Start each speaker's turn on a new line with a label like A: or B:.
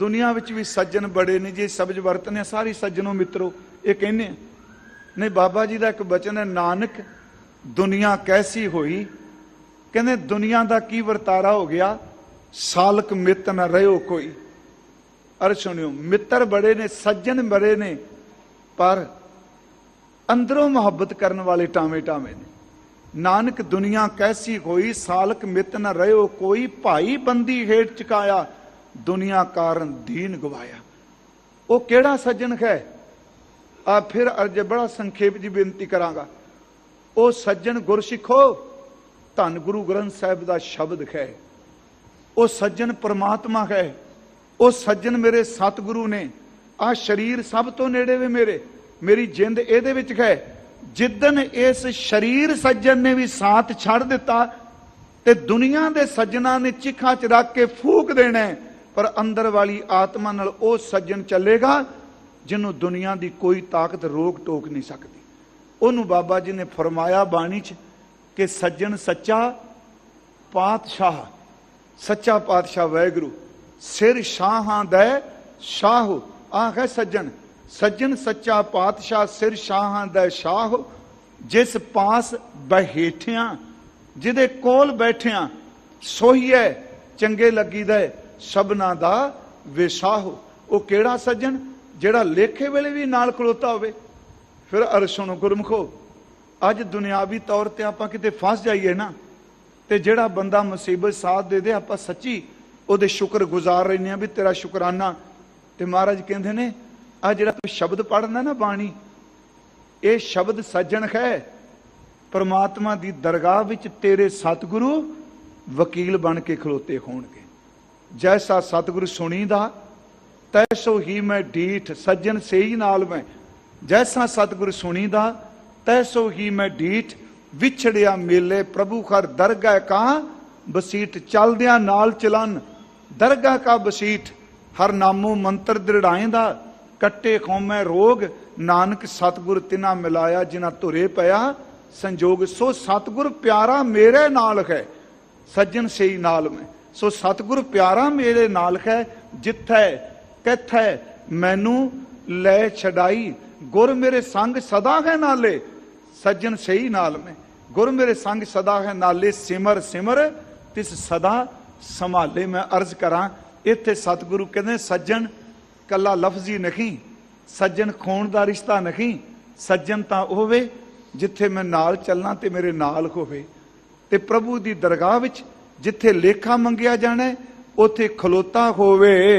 A: ਦੁਨੀਆ ਵਿੱਚ ਵੀ ਸੱਜਣ ਬੜੇ ਨੇ, ਜੇ ਸ਼ਬਦ ਵਰਤਨੇ ਸਾਰੀ ਸੱਜਣੋ ਮਿੱਤਰੋ, ਇਹ ਕਹਿੰਦੇ ਨਹੀਂ, ਬਾਬਾ ਜੀ ਦਾ ਇੱਕ ਬਚਨ ਹੈ, ਨਾਨਕ, ਦੁਨੀਆ ਕੈਸੀ ਹੋਈ? ਕਹਿੰਦੇ, ਦੁਨੀਆ ਦਾ ਕੀ ਵਰਤਾਰਾ ਹੋ ਗਿਆ? ਸਾਲਕ ਮਿੱਤ ਨਾ ਰਹਿਓ ਕੋਈ। ਅਰ ਸੁਣਿਓ, ਮਿੱਤਰ ਬੜੇ ਨੇ, ਸੱਜਣ ਬੜੇ ਨੇ, ਪਰ ਅੰਦਰੋਂ ਮੁਹੱਬਤ ਕਰਨ ਵਾਲੇ ਟਾਵੇਂ ਟਾਵੇਂ ਨੇ। ਨਾਨਕ, ਦੁਨੀਆ ਕੈਸੀ ਹੋਈ? ਸਾਲਕ ਮਿੱਤ ਨ ਰਹਿਓ ਕੋਈ। ਭਾਈ ਬੰਦੀ ਹੇਠ ਚਕਾਇਆ ਦੁਨੀਆ ਕਾਰਨ ਦੀਨ ਗਵਾਇਆ। ਉਹ ਕਿਹੜਾ ਸੱਜਣ ਹੈ? ਆ ਫਿਰ ਅਰਜ ਬੜਾ ਸੰਖੇਪ ਜੀ ਬੇਨਤੀ ਕਰਾਂਗਾ। ਉਹ ਸੱਜਣ ਗੁਰਸਿੱਖੋ, ਧੰਨ ਗੁਰੂ ਗ੍ਰੰਥ ਸਾਹਿਬ ਦਾ ਸ਼ਬਦ ਹੈ। ਉਹ ਸੱਜਣ ਪਰਮਾਤਮਾ ਹੈ। ਉਹ ਸੱਜਣ ਮੇਰੇ ਸਤਿਗੁਰੂ ਨੇ। ਆ ਸਰੀਰ ਸਭ ਤੋਂ ਨੇੜੇ ਵੇ ਮੇਰੇ। ਮੇਰੀ ਜਿੰਦ ਇਹਦੇ ਵਿੱਚ ਹੈ। ਜਿੱਦਨ ਇਸ ਸਰੀਰ ਸੱਜਣ ਨੇ ਵੀ ਸਾਥ ਛੱਡ ਦਿੱਤਾ, ਤੇ ਦੁਨੀਆ ਦੇ ਸੱਜਣਾ ਨੇ ਚਿਖਾ ਚ ਰੱਖ ਕੇ ਫੂਕ ਦੇਣਾ ਪਰ ਅੰਦਰ ਵਾਲੀ ਆਤਮਾ ਨਾਲ ਉਹ ਸੱਜਣ ਚੱਲੇਗਾ ਜਿਹਨੂੰ ਦੁਨੀਆ ਦੀ ਕੋਈ ਤਾਕਤ ਰੋਕ ਟੋਕ ਨਹੀਂ ਸਕਦੀ। ਉਹਨੂੰ ਬਾਬਾ ਜੀ ਨੇ ਫਰਮਾਇਆ ਬਾਣੀ ਚ ਕਿ ਸੱਜਣ ਸੱਚਾ ਪਾਤਸ਼ਾਹ ਸੱਚਾ ਪਾਤਸ਼ਾਹ ਵੈਗੁਰੂ ਸਿਰ ਸ਼ਾਹਾਂ ਦਾ ਸ਼ਾਹ। ਆਖ ਹੈ ਸੱਜਣ। ਸੱਜਣ ਸੱਚਾ ਪਾਤਸ਼ਾਹ ਸਿਰ ਸ਼ਾਹਾਂ ਦਾ ਸ਼ਾਹ। ਜਿਸ ਪਾਸ ਬਹਿਠਿਆਂ ਜਿਹਦੇ ਕੋਲ ਬੈਠਿਆਂ ਸੋਹੀਏ ਚੰਗੇ ਲੱਗੀਦਾ। ਹੈ, ਸਭਨਾ ਦਾ ਵਿਸਾਹ ਉਹ ਕਿਹੜਾ ਸੱਜਣ? ਜਿਹੜਾ ਲੇਖੇ ਵੇਲੇ ਵੀ ਨਾਲ ਖਲੋਤਾ ਹੋਵੇ। ਫਿਰ ਅਰ ਸੁਣੋ ਗੁਰਮਖੋ, ਅੱਜ ਦੁਨਿਆਵੀ ਤੌਰ ਤੇ ਆਪਾਂ ਕਿਤੇ ਫਸ ਜਾਈਏ ਨਾ, ਤੇ ਜਿਹੜਾ ਬੰਦਾ ਮੁਸੀਬਤ ਸਾਥ ਦੇ ਦੇ, ਆਪਾਂ ਸੱਚੀ ਉਹਦੇ ਸ਼ੁਕਰ ਗੁਜ਼ਾਰ ਰਹਿੰਦੇ ਆ ਵੀ ਤੇਰਾ ਸ਼ੁਕਰਾਨਾ। ਤੇ ਮਹਾਰਾਜ ਕਹਿੰਦੇ ਨੇ ਆ ਜਿਹੜਾ ਤੂੰ ਸ਼ਬਦ ਪੜ੍ਹਨਾ ਨਾ ਬਾਣੀ, ਇਹ ਸ਼ਬਦ ਸੱਜਣ ਹੈ। ਪਰਮਾਤਮਾ ਦੀ ਦਰਗਾਹ ਵਿੱਚ ਤੇਰੇ ਸਤਿਗੁਰੂ ਵਕੀਲ ਬਣ ਕੇ ਖਲੋਤੇ ਹੋਣਗੇ। ਜੈਸਾ ਸਤਿਗੁਰੂ ਸੁਣੀਦਾ ਤੈਸੋ ਹੀ ਮੈਂ ਡੀਠ ਸੱਜਣ ਸੇਈ ਨਾਲ ਮੈਂ ਜੈਸਾ ਸਤਿਗੁਰੂ ਸੁਣੀਦਾ ਤੈਸੋ ਹੀ ਮੈਂ ਡੀਠ ਵਿਛੜਿਆ ਮੇਲੇ ਪ੍ਰਭੂ ਖਰ ਦਰਗਾਹ ਕਾ ਬਸੀਠ ਚਲਦਿਆਂ ਨਾਲ ਚਲਨ ਦਰਗਾਹ ਕਾ ਬਸੀਠ ਹਰ ਨਾਮੋ ਮੰਤਰ ਦ੍ਰਿੜਾਏਂਦਾ ਕੱਟੇ ਖੋਮੈ ਰੋਗ ਨਾਨਕ ਸਤਿਗੁਰ ਤਿਨਾ ਮਿਲਾਇਆ ਜਿਨਾ ਧੁਰੇ ਪਿਆ ਸੰਜੋਗ ਸੋ ਸਤਿਗੁਰ ਪਿਆਰਾ ਮੇਰੇ ਨਾਲ ਹੈ ਸੱਜਣ ਸਹੀ ਨਾਲ ਮੈਂ ਸੋ ਸਤਿਗੁਰ ਪਿਆਰਾ ਮੇਰੇ ਨਾਲ ਹੈ, ਜਿੱਥੈ, ਕਿਥੈ, ਮੈਨੂੰ ਲੈ ਛਡਾਈ। ਗੁਰ ਮੇਰੇ ਸੰਗ ਸਦਾ ਹੈ ਨਾਲੇ, ਸੱਜਣ ਸਹੀ ਨਾਲ ਮੈਂ। ਗੁਰ ਮੇਰੇ ਸੰਗ ਸਦਾ ਹੈ ਨਾਲੇ, ਸਿਮਰ ਸਿਮਰ, ਤਿਸ ਸਦਾ ਸੰਭਾਲੇ ਮੈਂ ਅਰਜ਼ ਕਰਾਂ। ਇੱਥੇ ਸਤਿਗੁਰੂ ਕਹਿੰਦੇ, ਸੱਜਣ ਕੱਲਾ ਲਫ਼ਜ਼ੀ ਨਹੀਂ, ਸੱਜਣ ਖੋਣ ਦਾ ਰਿਸ਼ਤਾ ਨਹੀਂ, ਸੱਜਣ ਤਾਂ ਹੋਵੇ ਜਿੱਥੇ ਮੈਂ ਨਾਲ ਚੱਲਾਂ ਤੇ ਮੇਰੇ ਨਾਲ ਹੋਵੇ। ਤੇ ਪ੍ਰਭੂ ਦੀ ਦਰਗਾਹ ਵਿੱਚ ਜਿੱਥੇ ਲੇਖਾ ਮੰਗਿਆ ਜਾਣਾ ਉੱਥੇ ਖਲੋਤਾ ਹੋਵੇ।